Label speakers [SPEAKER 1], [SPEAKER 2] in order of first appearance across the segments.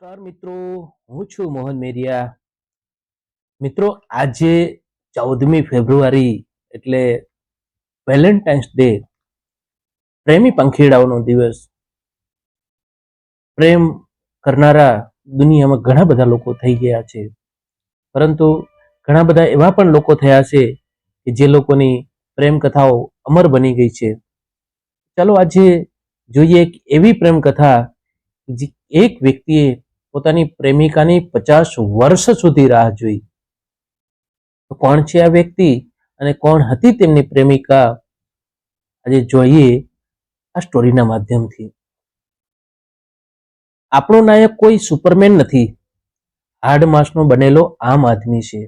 [SPEAKER 1] નમસ્કાર મિત્રો, હું છું મોહન મેરિયા. મિત્રો, આજે ચૌદમી ફેબ્રુઆરી એટલે વેલેન્ટાઇન્સ ડે. પ્રેમી પંખીડાઓનો દિવસ. પ્રેમ કરનારા દુનિયામાં ઘણા બધા લોકો થઈ ગયા છે. પરંતુ ઘણા બધા એવા પણ લોકો થયા છે કે જે લોકોની પ્રેમ કથાઓ અમર બની ગઈ છે. ચાલો આજે જોઈએ એક એવી પ્રેમ કથા જે એક વ્યક્તિએ પોતાની પ્રેમિકાની પચાસ વર્ષ સુધી રાહ જોઈ. તો કોણ છે આ વ્યક્તિ અને કોણ હતી તેમની પ્રેમિકા? આજે જોઈએ આ સ્ટોરીના માધ્યમથી. આપણો નાયક કોઈ સુપરમેન નથી. હાર્ડ માસનો બનેલો આમ આદમી છે.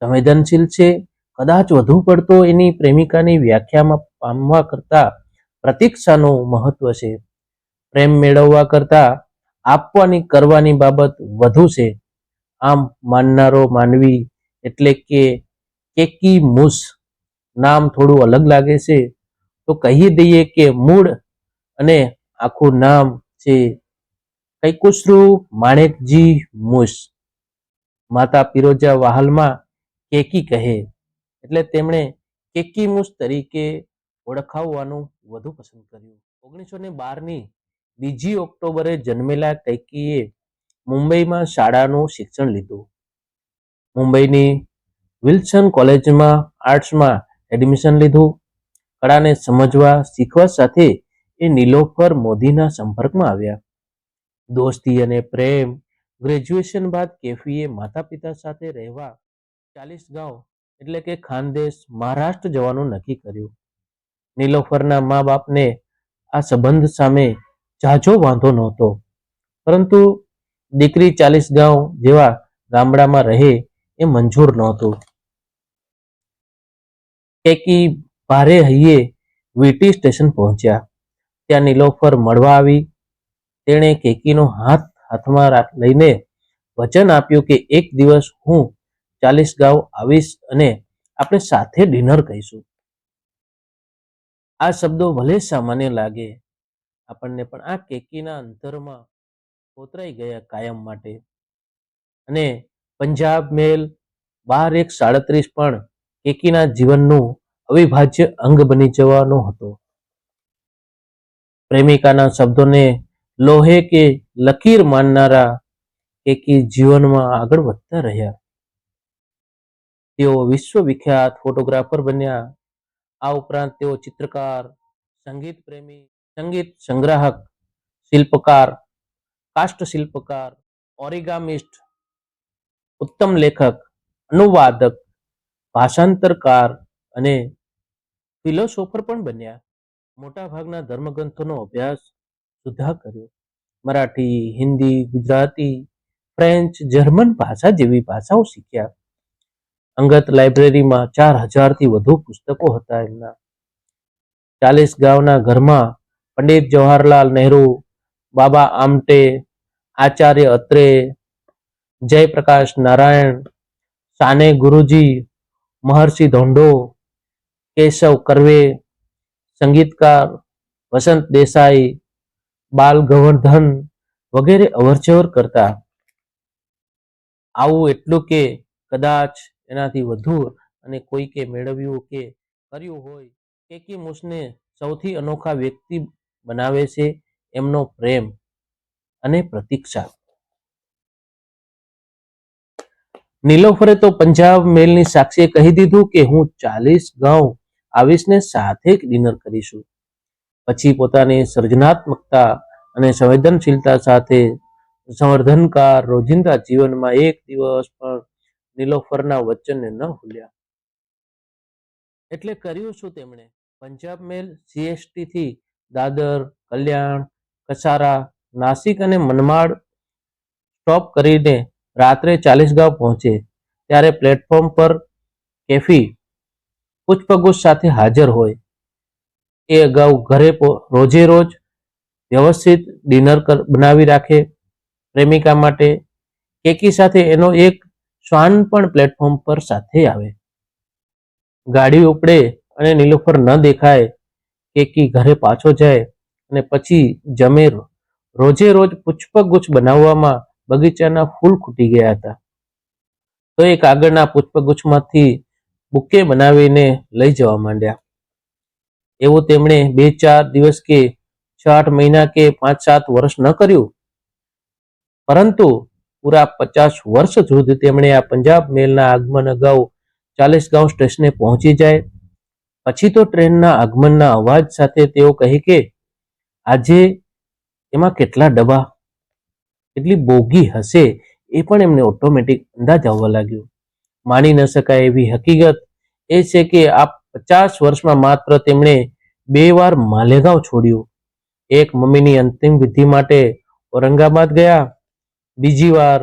[SPEAKER 1] સંવેદનશીલ છે, કદાચ વધુ પડતો એની પ્રેમિકાની વ્યાખ્યામાં પામવા કરતા પ્રતીક્ષાનું મહત્વ છે. પ્રેમ મેળવવા કરતા આપવાની કરવાની બાબત વધુ છે. આમ માનનારો માનવી એટલે કે કેકી મૂસ નામ થોડું અલગ લાગે છે. તો કહી દઈએ કે મૂળ અને આખું નામ છે કૈકુશ્રુ માણેકજી મૂસ. માતા પિરોજા વાહલમાં કેકી કહે એટલે તેમણે કેકી મૂસ તરીકે ઓળખાવવાનું વધુ પસંદ કર્યું. ઓગણીસો ને બારની બીજી ઓક્ટોબરે જન્મેલા કૈકીએ મુંબઈમાં શાળાનું શિક્ષણ લીધું. મુંબઈની વિલ્સન કોલેજમાં આર્ટ્સમાં એડમિશન લીધું. કળાને સમજવા શીખવા સાથે એ નીલોફર મોદીના સંપર્કમાં આવ્યા. દોસ્તી અને પ્રેમ ગ્રેજ્યુએશન બાદ કેફીએ માતા પિતા સાથે રહેવા ચાલીસ ગાંવ એટલે કે ખાનદેશ મહારાષ્ટ્ર જવાનું નક્કી કર્યું. નીલોફરના મા બાપને આ સંબંધ સામે ઝાઝો વાંધો નહોતો. પરંતુ દીકરી ચાલીસ ગાંવ જેવા ગામડામાં રહે એ મંજૂર નહોતું. કેકી ભારે હૈયે વીટી સ્ટેશન પહોંચ્યા. ત્યાં નીલોફર મળવા આવી. તેણે કેકીનો હાથ હાથમાં લઈને વચન આપ્યું કે એક દિવસ હું ચાલીસ ગાંવ આવીશ અને આપણે સાથે ડિનર કહીશું આ શબ્દો ભલે સામાન્ય લાગે આપણને પણ આ કેકીના અંતરમાં કોતરાઈ ગયા કાયમ માટે. અને પંજાબ મેલ બાર એક સાડત્રીસ પણ કેકીના જીવનનું અવિભાજ્ય અંગ બની જવાનો હતો. પ્રેમિકાના શબ્દોને લોહે કે લકીર માનનારા કેકી જીવનમાં આગળ વધતા રહ્યા. તેઓ વિશ્વવિખ્યાત ફોટોગ્રાફર બન્યા. આ ઉપરાંત તેઓ ચિત્રકાર સંગીત પ્રેમી સંગીત સંગ્રાહક, શિલ્પકાર કાષ્ટ શિલ્પકાર, ઓરિગામિસ્ટ, ઉત્તમ લેખક, અનુવાદક, ભાષાંતરકાર અને ફિલોસોફર પણ બન્યા. મોટાભાગના ધર્મગ્રંથોનો અભ્યાસ સુધા કર્યો. મરાઠી, હિન્દી, ગુજરાતી, ફ્રેન્ચ, જર્મન ભાષા જેવી ભાષાઓ શીખ્યા. અંગત લાઇબ્રેરીમાં ચાર હજારથી વધુ પુસ્તકો હતા એમના. ચાલીસ ગાંવના ઘરમાં પંડિત જવાહરલાલ નહેરુ, બાબા આમટે, આચાર્ય અત્રે, જયપ્રકાશ નારાયણ, સાને ગુરુજી, મહર્ષિ ધોંડો, કેશવ કરવે, સંગીતકાર વસંત દેસાઈ, બાલ ગવર્ધન વગેરે અવરજવર કરતા. આવું એટલું કે કદાચ એનાથી વધુ અને કોઈકે મેળવ્યું કે કર્યું હોય કે કે મુસને સૌથી અનોખા વ્યક્તિ બનાવે છે એમનો પ્રેમ અને પ્રતીક્ષા. નીલોફરે તો પંજાબ મેલની સાક્ષીએ કહી દીધું કે હું ચાલીસ ગાંવ આવીશને સાથે ડિનર કરીશું. પછી પોતાની સર્જનાત્મકતા અને સંવેદનશીલતા સાથે સંવર્ધનકાર રોજિંદા જીવનમાં એક દિવસ પણ નીલોફરના વચનને ન ભૂલ્યા. એટલે કર્યું શું તેમણે? પંજાબ મેલ સીએસટી થી દાદર, કલ્યાણ, કસારા, નાસિક અને મનમાડ સ્ટોપ કરીને રાત્રે ચાલીસ ગાંવ પહોંચે. ત્યારે પ્લેટફોર્મ પર કેફી પૂછપગુછ સાથે હાજર હોય. એ અગાઉ ઘરે રોજે રોજ વ્યવસ્થિત ડિનર બનાવી રાખે. પ્રેમિકા માટે કેકી સાથે એનો એક શ્વાન પણ પ્લેટફોર્મ પર સાથે આવે. ગાડી ઉપડે અને નીલોફર ન દેખાય કેકી ઘરે પાછો જાય અને પછી જમે રોજે રોજ પુષ્પગુચ્છ બનાવવામાં બગીચાના ફૂલ ખૂટી ગયા હતા. તો એ કાગળના પુષ્પગુચ્છમાંથી બુકે બનાવીને લઈ જવા માંડ્યા. એવું તેમણે બે ચાર દિવસ કે છ આઠ મહિના કે પાંચ સાત વર્ષ ન કર્યું. પરંતુ પૂરા પચાસ વર્ષ સુધી તેમણે આ પંજાબ મેલના આગમન અગાઉ ચાલીસગાંવ સ્ટેશને પહોંચી જાય પછી તો ટ્રેનના આગમનના અવાજ સાથે તેઓ કહે કે, આજે એમાં કેટલા ડબ્બા? કેટલી બોગી હશે? એ પણ એમને ઓટોમેટિક અંદાજ આવવા લાગ્યો. માની ન શકાય એવી હકીકત એ છે કે આ પચાસ વર્ષમાં માત્ર તેમણે બે વાર માલેગાંવ છોડ્યું. એક મમ્મીની અંતિમ વિધિ માટે ઔરંગાબાદ ગયા, બીજી વાર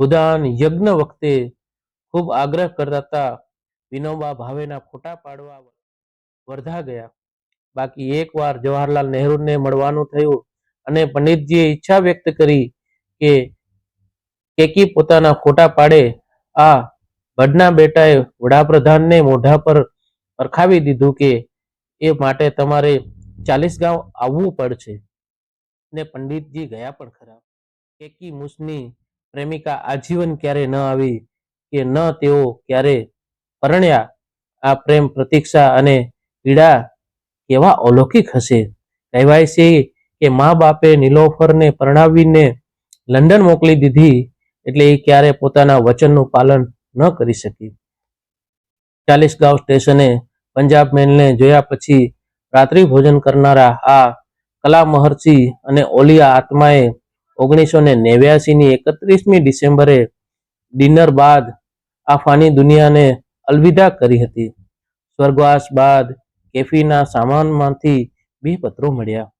[SPEAKER 1] ભૂદાન યજ્ઞ વખતે ખૂબ આગ્રહ કરતા વિનોબા ભાવેના ફોટા પાડવા વર્ધા ગયા. બાકી એક વાર જવાહરલાલ નહેરુને મળવાનું થયું અને પંડિતજીએ ઈચ્છા વ્યક્ત કરી કે કેકી પોતાના ફોટા પાડે. આ ભડના બેટાએ વડાપ્રધાનને મોઢા પર પરખાવી દીધું કે એ માટે તમારે ચાલીસ ગાંવ આવવું પડશે. ને પંડિતજી ગયા પણ ખરા. કેકી મુસની પ્રેમિકા આજીવન ક્યારે ન આવી કે ન તેઓ ક્યારે પરણ્યા આ પ્રેમ, પ્રતીક્ષા અને પીડા કેવા અલૌકિક હશે? કહેવાય છે કે મા બાપે નીલોફરને પરણાવીને લંડન મોકલી દીધી એટલે એ ક્યારે પોતાના વચનનું પાલન ન કરી શકી. ચાલીસગાંવ સ્ટેશને પંજાબ મેલને જોયા પછી રાત્રિ ભોજન કરનારા આ કલા મહર્ષિ અને ઓલિયા આત્માએ ઓગણીસો ને નેવ્યાસીની એકત્રીસમી ડિસેમ્બરે ડિનર બાદ આ ફાની દુનિયાને અલવિદા કરી હતી. સ્વર્ગવાસ બાદ કેફીના સામાનમાંથી બે પત્રો મળ્યા.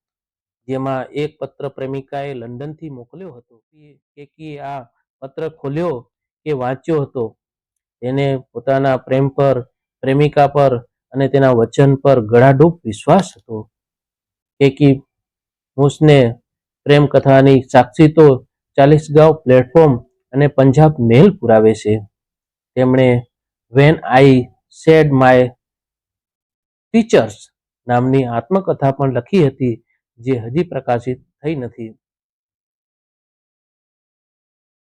[SPEAKER 1] જેમાં એક પત્ર પ્રેમિકાએ લંડનથી મોકલ્યો હતો. કેકીએ આ પત્ર ખોલ્યો કે વાંચ્યો હતો. તેને પોતાના પ્રેમ પર, પ્રેમિકા પર અને તેના વચન પર ગળાડૂબ વિશ્વાસ હતો. કેકી મુસને પ્રેમ કથાની સાક્ષી તો ચાલીસગાંવ પ્લેટફોર્મ અને પંજાબ મેલ પુરાવે છે. તેમણે when I said my teachers નામની આત્મકથા પણ લખી હતી જે હજી પ્રકાશિત થઈ નથી.